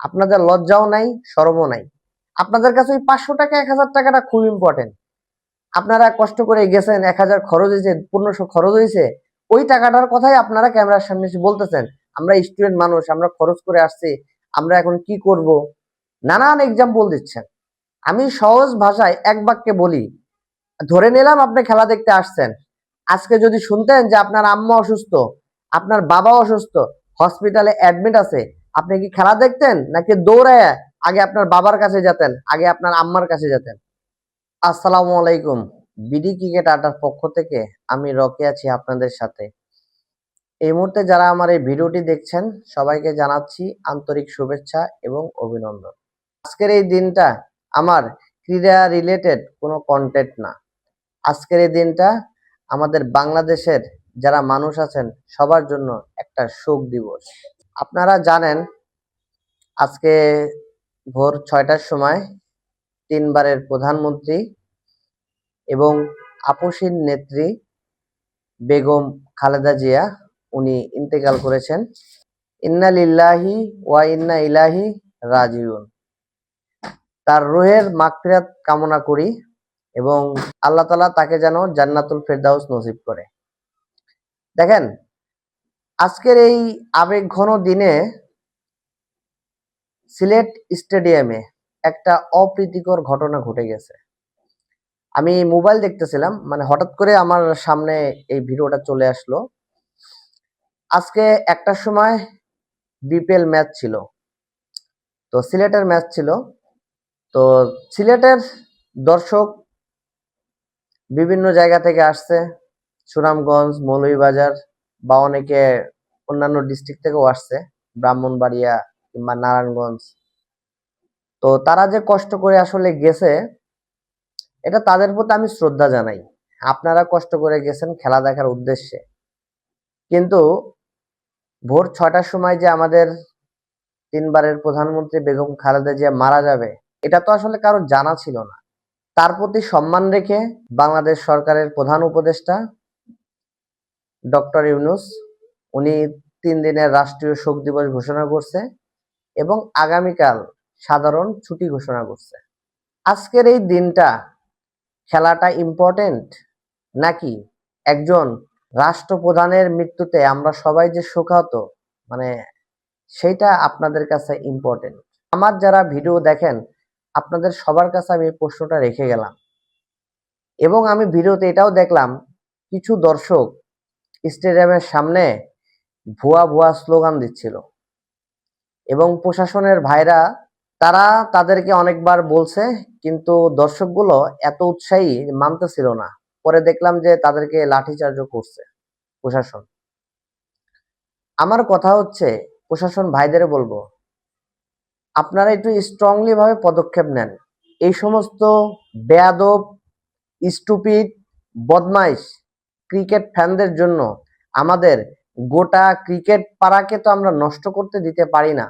আপনাদের লজ্জাও নাই, শরমও নাই। আপনাদের কাছে ওই পাঁচশো টাকা, এক হাজার টাকাটা খুব ইম্পর্টেন্ট আপনারা কষ্ট করে গেছেন, এক হাজার খরচ হয়েছে, পনেরোশো খরচ হয়েছে, ওই টাকাটার কথাই আপনারা ক্যামেরার সামনে এসে বলতেছেন। আমরা স্টুডেন্ট মানুষ, আমরা খরচ করে আসছি, আমরা এখন কি করব? নানান এক্সাম্পল দিচ্ছেন। আমি সহজ ভাষায় এক বাক্যে বলি, ধরে নিলাম আপনি খেলা দেখতে আসছেন। আজকে যদি শুনতেন যে আপনার আম্মা অসুস্থ, আপনার বাবা অসুস্থ হসপিটালে অ্যাডমিট আছে আপনি কি খেলা দেখতেন নাকি দৌড়ায় আগে আপনার বাবার কাছে যেতেন, আগে আপনার আম্মার কাছে যেতেন? আসসালামু আলাইকুম। বিডি ক্রিকেট আড্ডার পক্ষ থেকে আমি রকে আছি আপনাদের সাথে। এই মুহূর্তে যারা আমার এই ভিডিওটি দেখছেন, সবাইকে জানাচ্ছি আন্তরিক শুভেচ্ছা এবং অভিনন্দন। আজকের এই দিনটা আমার ক্রীড়া রিলেটেড কোনো কন্টেন্ট না। আজকের এই দিনটা আমাদের বাংলাদেশের যারা মানুষ আছেন, সবার জন্য একটা শোক দিবস। আপনারা জানেন, আজকে ভোর ছয়টার সময় তিনবারের প্রধানমন্ত্রী এবং আপসীর নেত্রী বেগম খালেদা জিয়া, উনি ইন্তেকাল করেছেন। ইন্না লিল্লাহি ওয়া ইন্না ইলাহি রাজিউন। তার রুহের মাগফিরাত কামনা করি এবং আল্লাহ তালা তাকে যেন জান্নাতুল ফেরদাউস নসিব করে। দেখেন আজকের এই আবেগ ঘন দিনে সিলেট স্টেডিয়ামে একটা অপ্রীতিকর ঘটনা ঘটে গেছে। আমি মোবাইল দেখতেছিলাম মানে হঠাৎ করে আমার সামনে এই ভিডিওটা চলে আসলো। আজকে একটার সময় বিপিএল ম্যাচ ছিল। তো সিলেটের ম্যাচ ছিল। তো সিলেটের দর্শক বিভিন্ন জায়গা থেকে আসছে। সুনামগঞ্জ, মৌলভীবাজার বা অনেকে অন্যান্য ডিস্ট্রিক্ট থেকেও আসছে, ব্রাহ্মণবাড়িয়া কিংবা নারায়ণগঞ্জ। তো তারা যে কষ্ট করে আসলে গেছে, এটা তাদের প্রতি আমি শ্রদ্ধা জানাই। আপনারা কষ্ট করে গেছেন খেলা দেখার উদ্দেশ্যে। কিন্তু ভোর ছটার সময় যে আমাদের তিনবারের প্রধানমন্ত্রী বেগম খালেদা জিয়া মারা যাবে, এটা তো আসলে কারও জানা ছিল না। তার প্রতি সম্মান রেখে বাংলাদেশ সরকারের প্রধান উপদেষ্টা ডক্টর ইউনুস, উনি তিন দিনের রাষ্ট্রীয় শোক দিবস ঘোষণা করছে এবং আগামীকাল সাধারণ ছুটি ঘোষণা করছে। আজকের এই দিনটা খেলাটা ইম্পর্টেন্ট নাকি একজন রাষ্ট্রপ্রধানের মৃত্যুতে আমরা সবাই যে শোকাহত মানে সেইটা আপনাদের কাছে ইম্পর্টেন্ট আমার যারা ভিডিও দেখেন, আপনাদের সবার কাছে আমি প্রশ্নটা রেখে গেলাম। এবং আমি ভিডিওতে এটাও দেখলাম, কিছু দর্শক স্টেডিয়ামের সামনে ভুয়া ভুয়া স্লোগান দিচ্ছিল। এবং প্রশাসনের ভাইরা, তারা তাদেরকে অনেকবার বলছে, কিন্তু দর্শকগুলো এত উৎসাহী মানতেছিল না। পরে দেখলাম যে তাদেরকে লাঠিচার্জও করছে প্রশাসন। আমার কথা হচ্ছে, প্রশাসন ভাইদের বলব, আপনারা একটু স্ট্রংলি ভাবে পদক্ষেপ নেন। এই সমস্ত বেয়াদব স্টুপিড বদমাইশ ক্রিকেট ফ্যানদের জন্য আমাদের গোটা ক্রিকেট পাড়াকে তো আমরা নষ্ট করতে দিতে পারি না।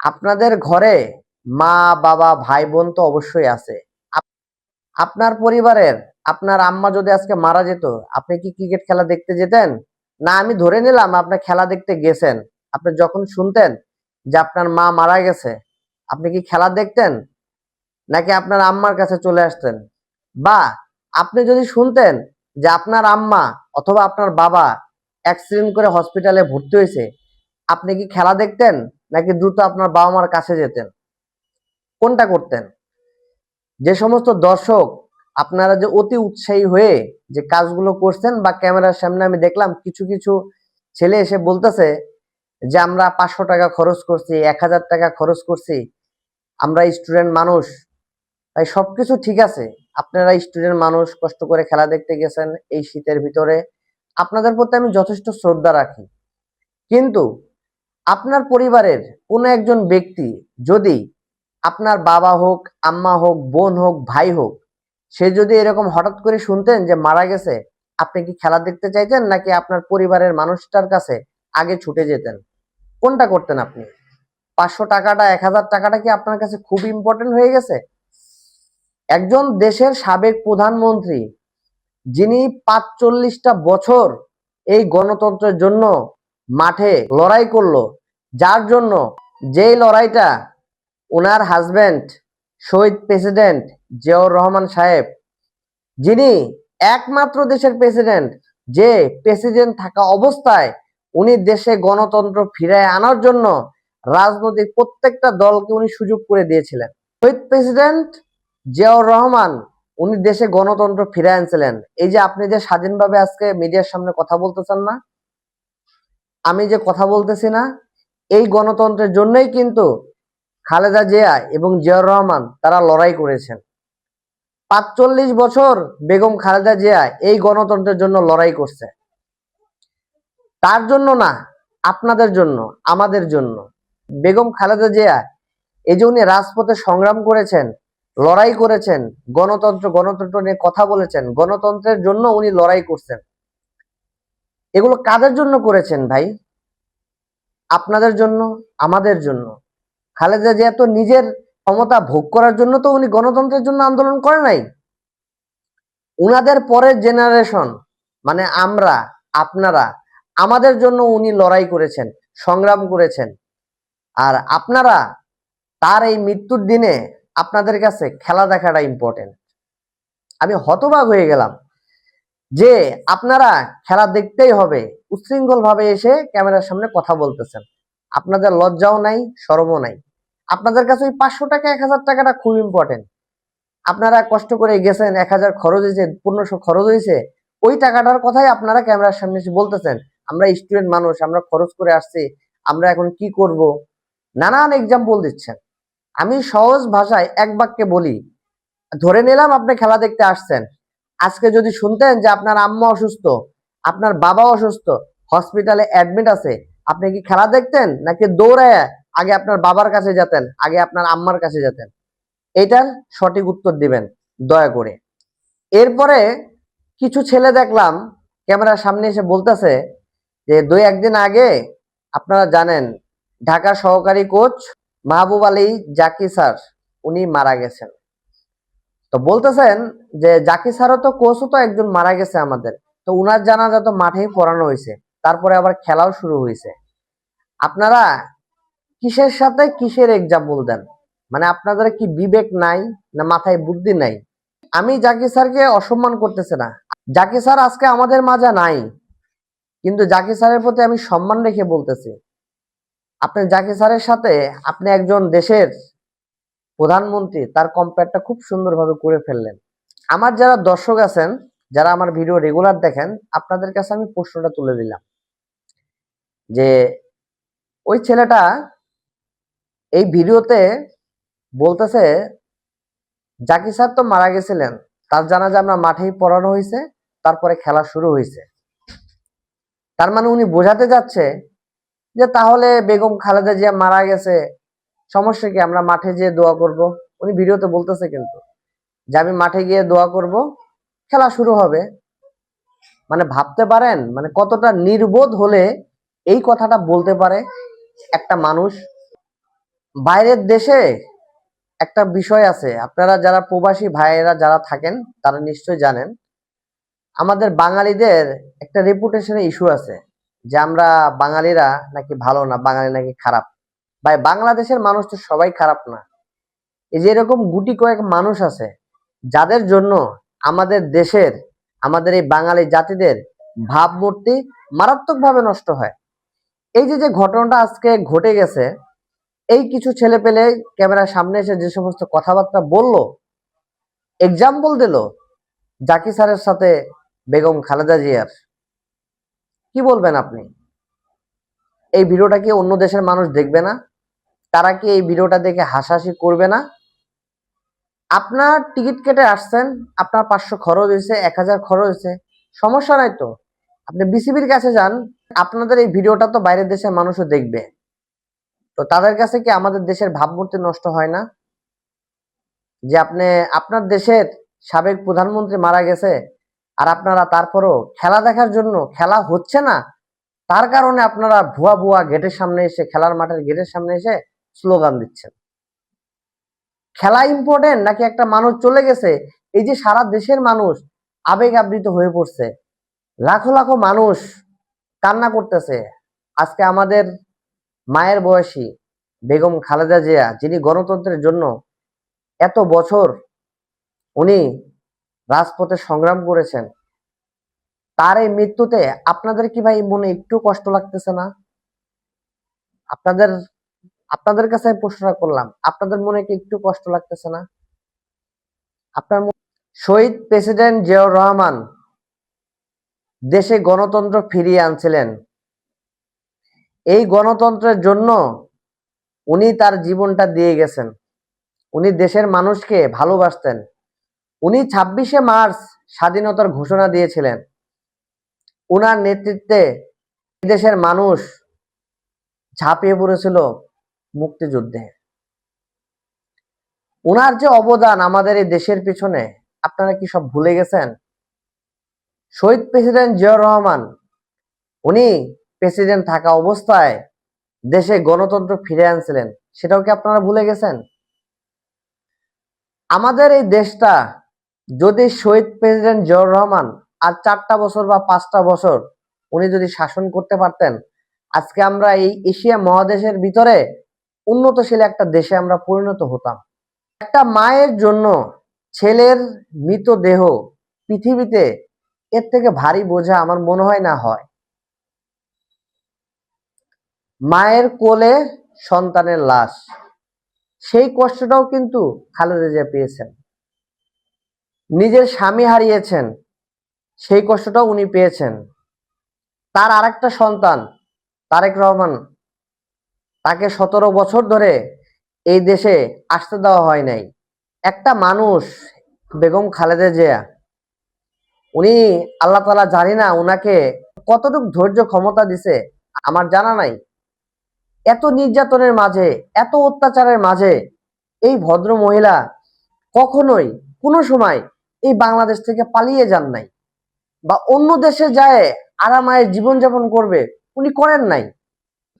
আপনাদের ঘরে মা, বাবা ভাই বোন তো অবশ্যই আছে। আপনার পরিবারের, আপনার আম্মা যদি আজকে মারা যেত, আপনি কি ক্রিকেট খেলা দেখতে যেতেন? না, আমি ধরে নিলাম আপনি খেলা দেখতে গেছেন। আপনি যখন শুনতেন যে আপনার মা মারা গেছে, আপনি কি খেলা দেখতেন? নাকি আপনার আম্মার কাছে চলে আসতেন? বা আপনি যদি শুনতেন যে আপনার আম্মা অথবা আপনার বাবা অ্যাক্সিডেন্ট করে হসপিটালে ভর্তি হয়েছে, আপনি কি খেলা দেখতেন নাকি দ্রুত আপনার বাবা মার কাছে যেতেন? কোনটা করতেন? যে সমস্ত দর্শক আপনারা যে অতি উৎসাহী হয়ে যে কাজগুলো করছেন বা ক্যামেরার সামনে আমি দেখলাম, কিছু কিছু ছেলে এসে বলতেছে যে আমরা পাঁচশো টাকা খরচ করছি, এক হাজার টাকা খরচ করছি, আমরা স্টুডেন্ট মানুষ, তাই সবকিছু ঠিক আছে। আপনারা স্টুডেন্ট মানুষ কষ্ট করে খেলা দেখতে গেছেন এই শীতের ভিতরে, আপনাদের প্রতি আমি যথেষ্ট শ্রদ্ধা রাখি। কিন্তু আপনার পরিবারের কোনো একজন ব্যক্তি যদি আপনার বাবা হোক, আম্মা হোক, বোন হোক, ভাই হোক, সে যদি এরকম হঠাৎ করে শুনতেন যে মারা গেছে, আপনি কি খেলা দেখতে চাইতেন নাকি আপনার পরিবারের মানুষটার কাছে আগে ছুটে যেতেন? কোনটা করতেন আপনি? পাঁচশো টাকাটা, এক হাজার টাকাটা কি আপনার কাছে খুব ইম্পর্টেন্ট হয়ে গেছে? একজন দেশের সাবেক প্রধানমন্ত্রী, যিনি পাঁচচল্লিশটা বছর এই গণতন্ত্রের জন্য মাঠে লড়াই করল, যার জন্য যেই লড়াইটা ওনার হাজবেন্ড শহীদ প্রেসিডেন্ট জিয়াউর রহমান সাহেব, যিনি একমাত্র দেশের প্রেসিডেন্ট যে প্রেসিডেন্ট থাকা অবস্থায় উনি দেশে গণতন্ত্র ফিরায় আনার জন্য রাজনৈতিক প্রত্যেকটা দলকে উনি সুযোগ করে দিয়েছিলেন। শহীদ প্রেসিডেন্ট জিয়াউর রহমান, উনি দেশে গণতন্ত্র ফিরে আনছিলেন। এই যে আপনি যে স্বাধীনভাবে আজকে মিডিয়ার সামনে কথা বলতেছেন না, আমি যে কথা বলতেছি না, এই গণতন্ত্রের জন্যই কিন্তু খালেদা জিয়া এবং জিয়াউর রহমান তারা লড়াই করেছেন। পাঁচচল্লিশ বছর বেগম খালেদা জিয়া এই গণতন্ত্রের জন্য লড়াই করছে। তার জন্য না, আপনাদের জন্য, আমাদের জন্য। বেগম খালেদা জিয়া, এই যে উনি রাজপথে সংগ্রাম করেছেন লড়াই করেছেন, গণতন্ত্র গণতন্ত্র নিয়ে কথা বলেছেন, গণতন্ত্রের জন্য উনি লড়াই করছেন। এগুলো কাদের জন্য করেছেন ভাই? আপনাদের জন্য, আমাদের জন্য। খালেদা জিয়া তো নিজের ক্ষমতা ভোগ করার জন্য তো উনি গণতন্ত্রের জন্য আন্দোলন করে নাই। উনাদের পরের জেনারেশন মানে আমরা, আপনারা, আমাদের জন্য উনি লড়াই করেছেন, সংগ্রাম করেছেন। আর আপনারা, তার এই মৃত্যুর দিনে আপনাদের কাছে খেলা দেখাটা ইম্পর্টেন্ট আমি হতবাক হয়ে গেলাম যে আপনারা খেলা দেখতেই হবে উচ্ছৃঙ্খল ভাবে এসে ক্যামেরার সামনে কথা বলতেছেন। আপনাদের লজ্জাও নাই, শরমও নাই। আপনাদের কাছে ওই পাঁচশো টাকা, এক হাজার টাকাটা খুব ইম্পর্টেন্ট আপনারা কষ্ট করে গেছেন, এক হাজার খরচ হয়েছে, পনেরোশো খরচ হয়েছে, ওই টাকাটার কথাই আপনারা ক্যামেরার সামনে এসে বলতেছেন। আমরা স্টুডেন্ট মানুষ, আমরা খরচ করে আসছি, আমরা এখন কি করব? নানান এক্সাম্পল দিচ্ছেন। আমি সহজ ভাষায় এক বাক্যে বলি, ধরে নিলাম আপনি খেলা দেখতে আসছেন। আজকে যদি শুনতেন যে আপনার আম্মা অসুস্থ, আপনার বাবা অসুস্থ, হসপিটালে অ্যাডমিট আছে, আপনি কি খেলা দেখতেন নাকি দৌড়ায় আগে আপনার বাবার কাছে যেতেন, আগে আপনার আম্মার কাছে যেতেন? এটার সঠিক উত্তর দিবেন, দয়া করে। এরপরে কিছু ছেলে দেখলাম, ক্যামেরার সামনে এসে বলতেছে যে, দুই একদিন আগে আপনারা জানেন ঢাকা সহকারী কোচ মাহবুব আলী জাকি স্যার, উনি মারা গেছেন। তো বলতেছেন যে জাকি স্যারও তো কোচও তো একজন মারা গেছে আমাদের। তো উনার জানাজা তো মাঠেই পড়ানো হয়েছে। তারপরে আবার খেলাও শুরু হয়েছে। আপনারা কিসের সাথে কিসের এক্সাম্পল দেন? মানে আপনাদের কি বিবেক নাই না মাথায় বুদ্ধি নাই? আমি জাকি স্যারকে অসম্মান করতেছে না। জাকি স্যার আজকে আমাদের মাঝে নাই। কিন্তু জাকি স্যারের প্রতি আমি সম্মান রেখে বলতেছি। আপনি জাকির স্যারের সাথে আপনি একজন দেশের প্রধানমন্ত্রী, তার কম্পেয়ারটা খুব সুন্দরভাবে করে ফেললেন। আমার যারা দর্শক আছেন, যারা আমার ভিডিও রেগুলার দেখেন, আপনাদের কাছে আমি প্রশ্নটা তুলে দিলাম। যে ওই ছেলেটা এই ভিডিওতে বলতেছে জাকি স্যার তো মারা গেছিলেন, তার জানাজা আমরা মাঠেই পড়ানো হয়েছে, তারপরে খেলা শুরু হয়েছে। তার মানে উনি বোঝাতে যাচ্ছে যে তাহলে বেগম খালেদা জিয়া মারা গেছে, সমস্যা কি? আমরা মাঠে যেয়ে দোয়া করব। উনি ভিডিওতে বলতেছে কিন্তু, যে আমি মাঠে গিয়ে দোয়া করব, খেলা শুরু হবে। মানে ভাবতে পারেন মানে কতটা নির্বোধ হলে এই কথাটা বলতে পারে একটা মানুষ। বাইরের দেশে একটা বিষয় আছে, আপনারা যারা প্রবাসী ভাইয়েরা যারা থাকেন, তারা নিশ্চয়ই জানেন, আমাদের বাঙালিদের একটা রেপুটেশনের ইস্যু আছে। যে আমরা বাঙালিরা নাকি ভালো না, বাঙালি নাকি খারাপ। ভাই, বাংলাদেশের মানুষ তো সবাই খারাপ না। এই যে এরকম গুটি কয়েক মানুষ আছে, যাদের জন্য আমাদের দেশের, আমাদের এই বাঙালি জাতিদের ভাবমূর্তি মারাত্মকভাবে নষ্ট হয়। এই যে যে ঘটনাটা আজকে ঘটে গেছে, এই কিছু ছেলে পেলে ক্যামেরার সামনে এসে যে সমস্ত কথাবার্তা বলল এক্সাম্পল দিল জাকি স্যারের সাথে বেগম খালেদা জিয়ার। কি বলবেন আপনি? এই ভিডিওটা কি অন্য দেশের মানুষ দেখবে না? তারা কি এই ভিডিওটা দেখে হাসাহাসি করবে না? আপনার টিকিট কেটে আসছেন, আপনার পাঁচশো খরচ হয়েছে, এক হাজার খরচ হয়েছে, সমস্যা নাই তো। আপনি বিসিবির কাছে যান, আপনাদের এই ভিডিওটা তো বাইরের দেশের মানুষও দেখবে। তো তাদের কাছে কি আমাদের দেশের ভাবমূর্তি নষ্ট হয় না? যে আপনি, আপনার দেশের সাবেক প্রধানমন্ত্রী মারা গেছে আর আপনারা তারপরও খেলা দেখার জন্য খেলা হচ্ছে না, তার কারণে আপনারা ভুয়া ভুয়া গেটের সামনে এসে, খেলার মাঠের গেটের সামনে এসে স্লোগান দিচ্ছেন। খেলা ইম্পর্টেন্ট নাকি একটা মানুষ চলে গেছে, এই যে সারা দেশের মানুষ আবেগ আবৃত হয়ে পড়ছে, লাখো লাখো মানুষ কান্না করতেছে। আজকে আমাদের মায়ের বয়সী বেগম খালেদা জিয়া, যিনি গণতন্ত্রের জন্য এত বছর উনি রাজপথে সংগ্রাম করেছেন, তার এই মৃত্যুতে আপনাদের কি ভাই মনে একটু কষ্ট লাগতেছে না? আপনাদের আপনাদের কাছে আমি প্রশ্নটা করলাম, আপনাদের মনে কি একটু কষ্ট লাগতেছে না? আপনার শহীদ প্রেসিডেন্ট জিয়াউর রহমান দেশে গণতন্ত্র ফিরিয়ে আনছিলেন। এই গণতন্ত্রের জন্য উনি তার জীবনটা দিয়ে গেছেন। উনি দেশের মানুষকে ভালোবাসতেন। উনি ছাব্বিশে মার্চ স্বাধীনতার ঘোষণা দিয়েছিলেন। উনার নেতৃত্বে দেশের মানুষ ঝাঁপিয়ে পড়েছিল মুক্তিযুদ্ধে। উনার যে অবদান আমাদের এই দেশের পিছনে, আপনারা কি সব ভুলে গেছেন? শহীদ প্রেসিডেন্ট জিয়াউর রহমান, উনি প্রেসিডেন্ট থাকা অবস্থায় দেশে গণতন্ত্র ফিরে আনছিলেন। সেটাও কি আপনারা ভুলে গেছেন? আমাদের এই দেশটা যদি শহীদ প্রেসিডেন্ট জিয়াউর রহমান আর চারটা বছর বা পাঁচটা বছর উনি যদি শাসন করতে পারতেন, আজকে আমরা এই এশিয়া মহাদেশের ভিতরে উন্নতশীল একটা দেশে আমরা পরিণত হতাম। একটা মায়ের জন্য ছেলের মৃতদেহ পৃথিবীতে এর থেকে ভারী বোঝা আমার মনে হয় না হয়। মায়ের কোলে সন্তানের লাশ। সেই কষ্টটাও কিন্তু খালেদা জিয়া পেয়েছেন। নিজের স্বামী হারিয়েছেন, সেই কষ্টটাও উনি পেয়েছেন। তার আরেকটা সন্তান, তারেক রহমান, তাকে সতেরো বছর ধরে এই দেশে আসতে দেওয়া হয় নাই। একটা মানুষ, বেগম খালেদা জিয়া, উনি আল্লাহ তালা জানি না উনাকে কতটুকু ধৈর্য ক্ষমতা দিছে, আমার জানা নাই। এত নির্যাতনের মাঝে, এত অত্যাচারের মাঝে এই ভদ্র মহিলা কখনোই কোনো সময় এই বাংলাদেশ থেকে পালিয়ে যান নাই বা অন্য দেশে যায় আরামায়ের জীবনযাপন করবে, উনি করেন নাই।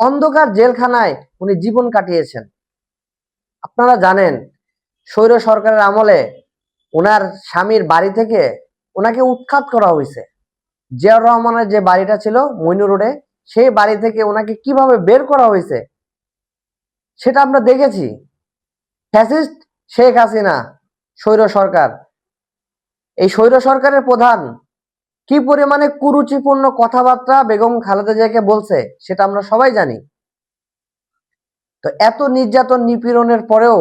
অন্ধকার জেলখানায় উনি জীবন কাটিয়েছেন। আপনারা জানেন, স্বৈর সরকারের আমলে ওনার স্বামীর বাড়ি থেকে ওনাকে উৎখাত করা হয়েছে। জিয়াউর রহমানের যে বাড়িটা ছিল মইনু রোডে, সেই বাড়ি থেকে ওনাকে কীভাবে বের করা হয়েছে সেটা আমরা দেখেছি। ফ্যাসিস্ট শেখ হাসিনা, স্বৈর সরকার এই স্বৈর সরকারের প্রধান কি পরিমাণে কুরুচিপূর্ণ কথাবার্তা বেগম খালেদা জিয়াকে বলছে, সেটা আমরা সবাই জানি। তো এত নির্যাতন নিপীড়নের পরেও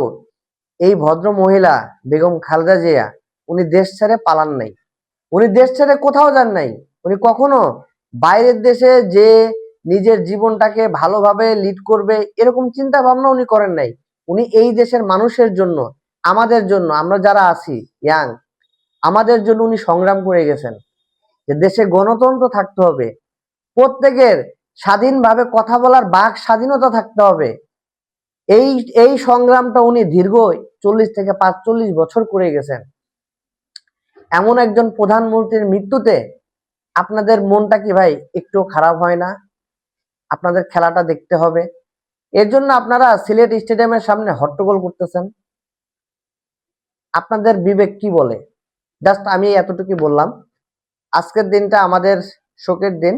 এই ভদ্র মহিলা বেগম খালেদা জিয়া, উনি দেশ ছেড়ে পালান নাই। উনি দেশ ছেড়ে কোথাও যান নাই। উনি কখনো বাইরের দেশে যে নিজের জীবনটাকে ভালোভাবে লিড করবে, এরকম চিন্তা ভাবনা উনি করেন নাই। উনি এই দেশের মানুষের জন্য, আমাদের জন্য, আমরা যারা আছি, ইয়াং আমাদের জন্য উনি সংগ্রাম করে গেছেন। যে দেশে গণতন্ত্র থাকতে হবে। প্রত্যেকের স্বাধীনভাবে কথা বলার বাক স্বাধীনতা থাকতে হবে। এই এই সংগ্রামটা উনি দীর্ঘ চল্লিশ থেকে পাঁচচল্লিশ বছর করে গেছেন। এমন একজন প্রধানমন্ত্রীর মৃত্যুতে আপনাদের মনটা কি ভাই একটু খারাপ হয় না? আপনাদের খেলাটা দেখতে হবে। এর জন্য আপনারা সিলেট স্টেডিয়ামের সামনে হট্টগোল করতেছেন। আপনাদের বিবেক কি বলে? জাস্ট আমি এতটুকু বললাম। আজকের দিনটা আমাদের শোকের দিন।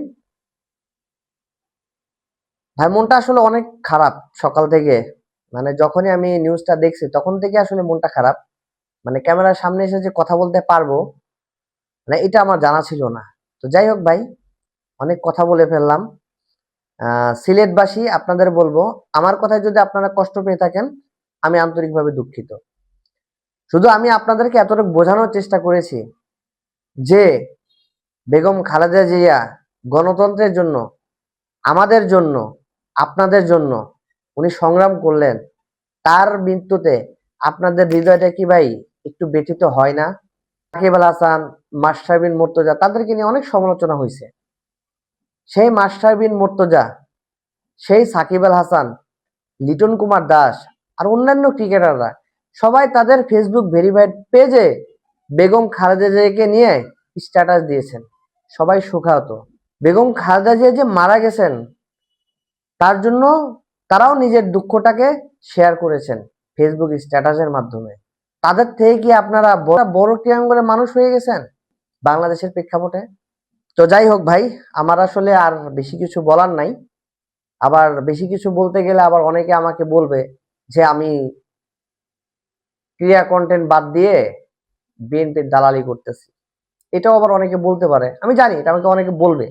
ভাই, মনটা আসলে অনেক খারাপ সকাল থেকে। মানে যখনই আমি নিউজটা দেখছি, তখন থেকে আসলে মনটা খারাপ। মানে ক্যামেরার সামনে এসে যে কথা বলতে পারব মানে এটা আমার জানা ছিল না। তো যাই হোক ভাই, অনেক কথা বলে ফেললাম। সিলেটবাসী, আপনাদের বলব, আমার কথায় যদি আপনারা কষ্ট পেয়ে থাকেন, আমি আন্তরিকভাবে দুঃখিত। শুধু আমি আপনাদেরকে এতটুকু বোঝানোর চেষ্টা করেছি যে বেগম খালেদা জিয়া গণতন্ত্রের জন্য, আমাদের জন্য, আপনাদের জন্য উনি সংগ্রাম করলেন, তার মৃত্যুতে আপনাদের হৃদয়টা কি ভাই একটু ব্যথিত হয় না? সাকিব আল হাসান, মাস্টার বিন মোর্তজা, তাদেরকে নিয়ে অনেক সমালোচনা হয়েছে। সেই মাস্টার বিন মোর্তজা, সেই সাকিব আল হাসান, লিটন কুমার দাস আর অন্যান্য ক্রিকেটাররা সবাই তাদের ফেসবুক ভেরিফাইড পেজে বেগম খালেদা জিয়াকে নিয়ে স্ট্যাটাস দিয়েছেন। সবাই শোকাহত বেগম খালেদা জিয়া যে মারা গেছেন, তার জন্য তারাও নিজের দুঃখটাকে শেয়ার করেছেন ফেসবুক স্ট্যাটাসের মাধ্যমে। তাদের থেকে কি আপনারা বড় ট্রিয়াঙ্গলের মানুষ হয়ে গেছেন বাংলাদেশের প্রেক্ষাপটে? তো যাই হোক ভাই, আমার আসলে আর বেশি কিছু বলার নাই। আবার বেশি কিছু বলতে গেলে আবার অনেকে আমাকে বলবে যে আমি ক্রিয়া কন্টেন্ট বাদ দিয়ে বিএনপির দালালি করতেছি। এটাও আবার অনেকে বলতে পারে। আমি জানি, এটা আমাকে অনেকে বলবে।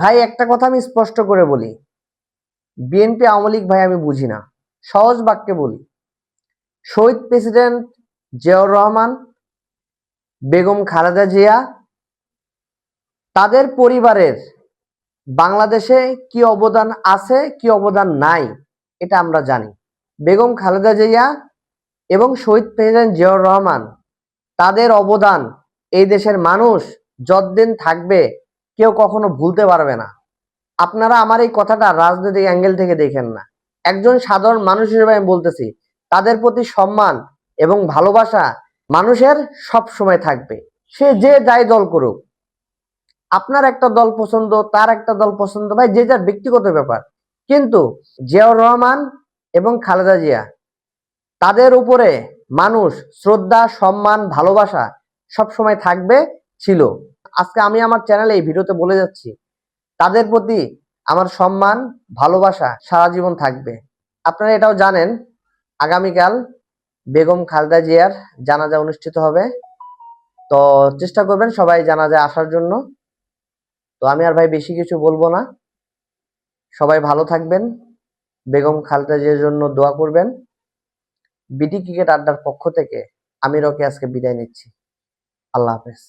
ভাই, একটা কথা আমি স্পষ্ট করে বলি। বিএনপি আওয়ামী লীগ ভাই, আমি বুঝি না। সহজ বাক্যে বলি। শহীদ প্রেসিডেন্ট জিয়াউর রহমান, বেগম খালেদা জিয়া, তাদের পরিবারের বাংলাদেশে কি অবদান আছে, কি অবদান নাই, এটা আমরা জানি। বেগম খালেদা জিয়া এবং শহীদ প্রেসিডেন্ট জিয়াউর রহমান, তাদের অবদান এই দেশের মানুষ যতদিন থাকবে কেউ কখনো ভুলতে পারবে না। আপনারা আমার এই কথাটা রাজনৈতিক অ্যাঙ্গেল থেকে দেখেন না। একজন সাধারণ মানুষ হিসেবে আমি বলতেছি, তাদের প্রতি সম্মান এবং ভালোবাসা মানুষের সব সময় থাকবে। সে যে যাই দল করুক, আপনার একটা দল পছন্দ, তার একটা দল পছন্দ ভাই যে যার ব্যক্তিগত ব্যাপার। কিন্তু জিয়াউর রহমান এবং খালেদা জিয়া। তাদের উপরে মানুষ শ্রদ্ধা, সম্মান, ভালোবাসা সব সময় থাকবে, ছিল। আজকে আমি আমার চ্যানেলে এই ভিডিওতে বলে যাচ্ছি, তাদের প্রতি আমার সম্মান, ভালোবাসা সারা জীবন থাকবে। আপনারা এটাও জানেন, আগামীকাল বেগম খালেদা জিয়ার জানাজা অনুষ্ঠিত হবে। তো চেষ্টা করবেন সবাই জানাজায় আসার জন্য। তো আমি আর ভাই বেশি কিছু বলব না। সবাই ভালো থাকবেন। বেগম খালেদা জিয়ার জন্য দোয়া করবেন। বিডি ক্রিকেট আড্ডার পক্ষ থেকে আমি রকে আজকে বিদায় নিচ্ছি। আল্লাহ হাফেজ।